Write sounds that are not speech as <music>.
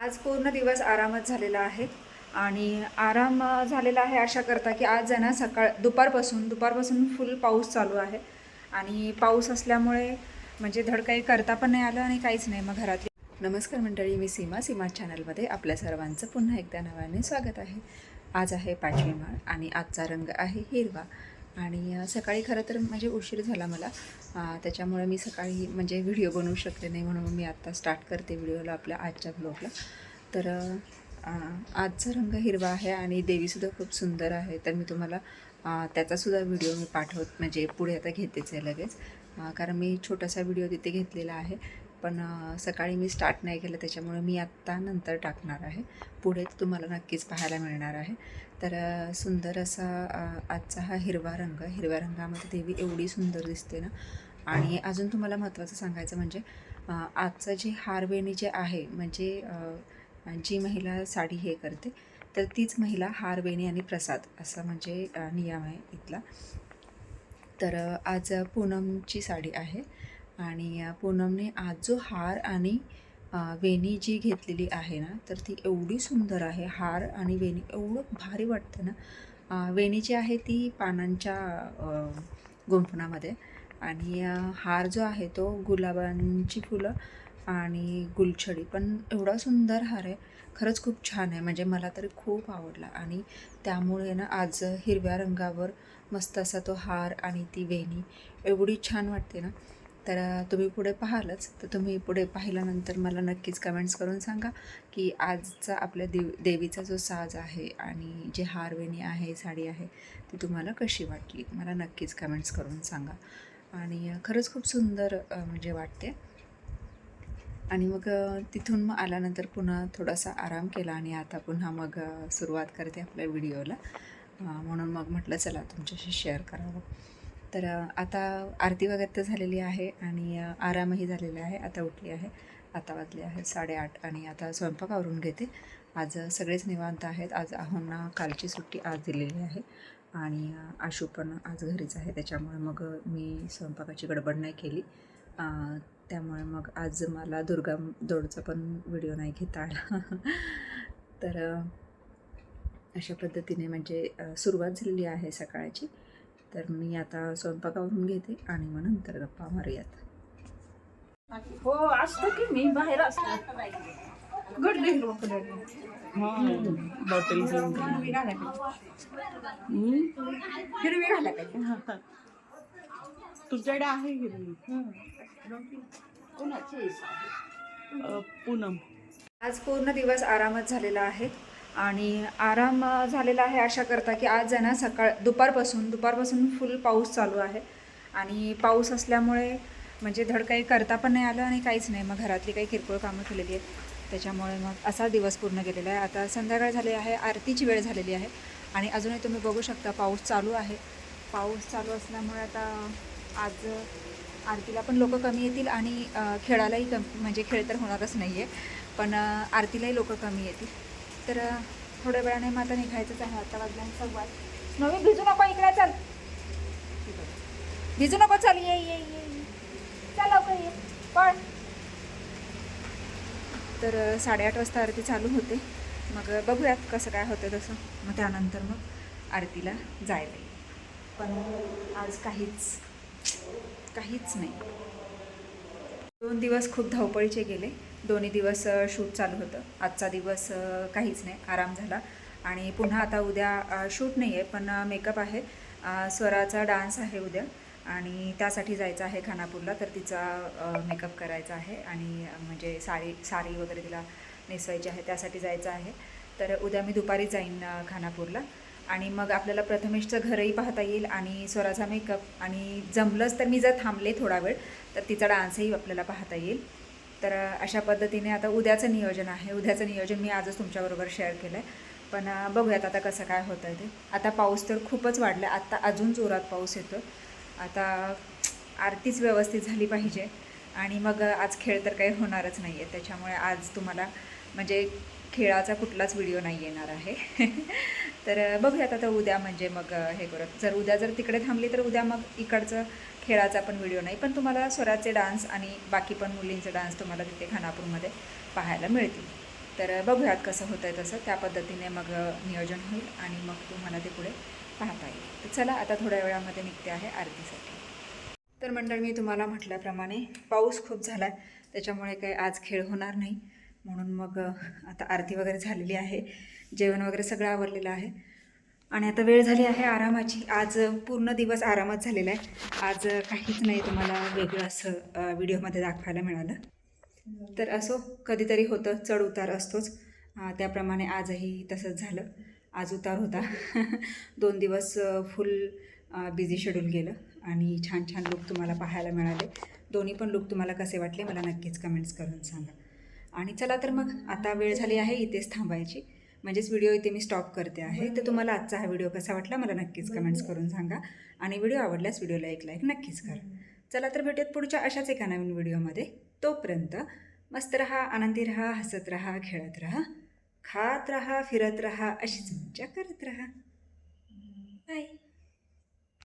आज पूर्ण दिवस आरामच झालेला आहे आणि आराम झालेला आहे अशा करता की आज आहे ना सकाळ दुपारपासून दुपारपासून फुल पाऊस चालू आहे. आणि पाऊस असल्यामुळे म्हणजे धड काही करता पण नाही आलं आणि काहीच नाही मग घरातली. नमस्कार मंडळी मी सीमा सीमा चॅनलमध्ये आपल्या सर्वांचं पुन्हा एकदा नव्याने स्वागत आहे. आज आहे पाचवी माळ आणि आजचा रंग आहे हिरवा. आणि सकाळी खरं तर म्हणजे उशीर झाला मला. त्याच्यामुळे मी सकाळी म्हणजे व्हिडिओ बनवू शकले नाही म्हणून मी आत्ता स्टार्ट करते व्हिडिओला आपल्या आजच्या ब्लॉगला. तर आजचा रंग हिरवा आहे आणि देवीसुद्धा खूप सुंदर आहे. तर मी तुम्हाला त्याचासुद्धा व्हिडिओ मी पाठवत म्हणजे पुढे आता घेतेच आहे लगेच. कारण मी छोटासा व्हिडिओ तिथे घेतलेला आहे. पण सकाळी मी स्टार्ट नाही केलं त्याच्यामुळे मी आत्ता नंतर टाकणार आहे. पुढे तुम्हाला नक्कीच पाहायला मिळणार आहे. तर सुंदर असा आजचा हा हिरवा रंग हिरव्या रंगामध्ये देवी एवढी सुंदर दिसते ना? आणि अजून तुम्हाला महत्त्वाचं सांगायचं म्हणजे आजचं जे हारवेणी जे आहे म्हणजे जी महिला साडी हे करते तर तीच महिला हारवेणी आणि प्रसाद असा म्हणजे नियम आहे इथला. तर आज पूनमची साडी आहे. आणि पूनमने आज जो हार आणि वेणी जी घेतलेली आहे ना तर ती एवढी सुंदर आहे हार आणि वेणी. एवढं भारी वाटतं ना. वेणी जी आहे ती पानांच्या गुंफणामध्ये आणि हार जो आहे तो गुलाबांची फुलं आणि गुलछडी. पण एवढा सुंदर हार आहे. खरंच खूप छान आहे. म्हणजे मला तरी खूप आवडला. आणि त्यामुळे ना आज हिरव्या रंगावर मस्त असा तो हार आणि ती वेणी एवढी छान वाटते ना. तर तुम्ही पुढे पाहालच. तर तुम्ही पुढे पाहिल्यानंतर मला नक्कीच कमेंट्स करून सांगा की आजचा आपल्या देव देवीचा जो साज आहे आणि जे हारवेणी आहे साडी आहे ती तुम्हाला कशी वाटली? मला नक्कीच कमेंट्स करून सांगा. आणि खरंच खूप सुंदर म्हणजे वाटते. आणि मग तिथून मग आल्यानंतर पुन्हा थोडासा आराम केला आणि आता पुन्हा मग सुरुवात करते आपल्या व्हिडिओला. म्हणून मग म्हटलं चला तुमच्याशी शेअर करावं. तर आता आरती वगैरे तर झालेली आहे आणि आरामही झालेला आहे. आता उठली आहे. आता वाजले आहे साडेआठ आणि आता स्वयंपाक आवरून घेते. आज सगळेच निवांत आहेत. आज आहोंना कालची सुट्टी आज दिलेली आहे आणि आशू पण आज घरीच आहे. त्याच्यामुळे मग मी स्वयंपाकाची गडबड नाही केली. त्यामुळे मग आज मला दुर्गा दोडचा पण व्हिडिओ नाही घेता आला. तर अशा पद्धतीने म्हणजे सुरुवात झालेली आहे सकाळची. तर मी आता स्वयंपाकावरून घेते आणि मग नंतर गप्पा मारूयात. हो असतं की मी बाहेर असतो. घडले लोक बॉटल घेऊन हिरवी घालाय पाहिजे हिरवी घालाय पाहिजे तुझ्याकडे आहे हिरवी. कोणाची पूनम. आज पूर्ण दिवस आरामच झालेला आहे. आणि आराम झालेला आहे अशा करता की आज आहे ना सकाळ दुपारपासून दुपारपासून फुल पाऊस चालू आहे. आणि पाऊस असल्यामुळे म्हणजे धड काही करता पण नाही आलं आणि काहीच नाही. मग घरातली काही किरकोळ कामं केलेली आहेत. त्याच्यामुळे मग असा दिवस पूर्ण गेलेला आहे. आता संध्याकाळ झाली आहे आरतीची वेळ झालेली आहे. आणि अजूनही तुम्ही बघू शकता पाऊस चालू आहे. पाऊस चालू असल्यामुळे आता आज आरतीला पण लोक कमी येतील आणि खेळालाही कम म्हणजे खेळ तर होणारच नाही आहे पण आरतीलाही लोक कमी येतील. तर थोड्या वेळाने मग आता निघायचंच आहे आता वाजल्याने सव्वा. नवीन भिजू नको इकडे चल. भिजू नको चल ये ये ये चल लवकर ये. पण तर साडेआठ वाजता आरती चालू होते. मग बघूयात कसं काय होतं तसं. मग त्यानंतर मग आरतीला जायला पण आज काहीच काहीच नाही. दोन दिवस खूप धावपळीचे गेले. दोन्ही दिवस शूट चालू होतं. आजचा दिवस काहीच नाही. आराम झाला. आणि पुन्हा आता उद्या शूट नाही आहे पण मेकअप आहे. स्वराचा डान्स आहे उद्या. आणि त्यासाठी जायचं आहे खानापूरला तर तिचा मेकअप करायचा आहे. आणि म्हणजे साडी साडी वगैरे तिला नेसवायची आहे त्यासाठी जायचं आहे. तर उद्या मी दुपारी जाईन खानापूरला. आणि मग आपल्याला प्रथमेशचं घरही पाहता येईल आणि स्वराचा मेकअप. आणि जमलंच तर मी जर थांबले थोडा वेळ तर तिचा डान्सही आपल्याला पाहता येईल. तर अशा पद्धतीने आता उद्याचं नियोजन आहे. उद्याचं नियोजन मी आजच तुमच्याबरोबर शेअर केलं आहे पण बघूयात आता कसं काय होतं आहे ते. आता पाऊस तर खूपच वाढला आहे आत्ता अजून जोरात पाऊस येतो आता आरतीच व्यवस्थित झाली पाहिजे. आणि मग आज खेळ तर काही होणारच नाही आहे त्याच्यामुळे आज तुम्हाला म्हणजे खेळाचा कुठलाच व्हिडिओ नाही येणार आहे. <laughs> तर बघूयात आता उद्या म्हणजे मग हे करत जर उद्या जर तिकडे थांबली तर उद्या मग इकडचं खेळाचा पण व्हिडिओ नाही. पण तुम्हाला स्वराचे डान्स आणि बाकी पण मुलींचे डान्स तुम्हाला तिथे खानापूरमध्ये पाहायला मिळतील. तर बघूयात कसं होतं आहे तसं. त्या पद्धतीने मग नियोजन होईल आणि मग तुम्हाला ते पुढे पाहता येईल. तर चला आता थोड्या वेळामध्ये निघते आहे आरतीसाठी. तर मंडळ मी तुम्हाला म्हटल्याप्रमाणे पाऊस खूप झाला आहे त्याच्यामुळे काही आज खेळ होणार नाही. म्हणून मग आता आरती वगैरे झालेली आहे. जेवण वगैरे सगळं आवरलेलं आहे. आणि आता वेळ झाली आहे आरामाची. आज पूर्ण दिवस आरामात झालेला आहे. आज काहीच नाही तुम्हाला वेगळं असं व्हिडिओमध्ये दाखवायला मिळालं. तर असो कधीतरी होतं चढ उतार असतोच. त्याप्रमाणे आजही तसंच झालं. आज उतार होता. <laughs> दोन दिवस फुल बिझी शेड्यूल गेलं. आणि छान छान लुक तुम्हाला पाहायला मिळाले. दोन्ही पण लुक तुम्हाला कसे वाटले मला नक्कीच कमेंट्स करून सांगा. आणि चला तर मग आता वेळ झाली आहे इथेच थांबायची. म्हणजेच व्हिडिओ इथे मी स्टॉप करते आहे. तर तुम्हाला आजचा हा व्हिडिओ कसा वाटला मला नक्कीच कमेंट्स करून सांगा. आणि व्हिडिओ आवडल्यास व्हिडिओला एक लाईक नक्कीच करा. चला तर भेटूयात पुढच्या अशाच एका नवीन व्हिडिओमध्ये तोपर्यंत मस्त रहा आनंदी रहा हसत रहा खेळत रहा खात रहा फिरत रहा अशीच मज्जा करत रहा.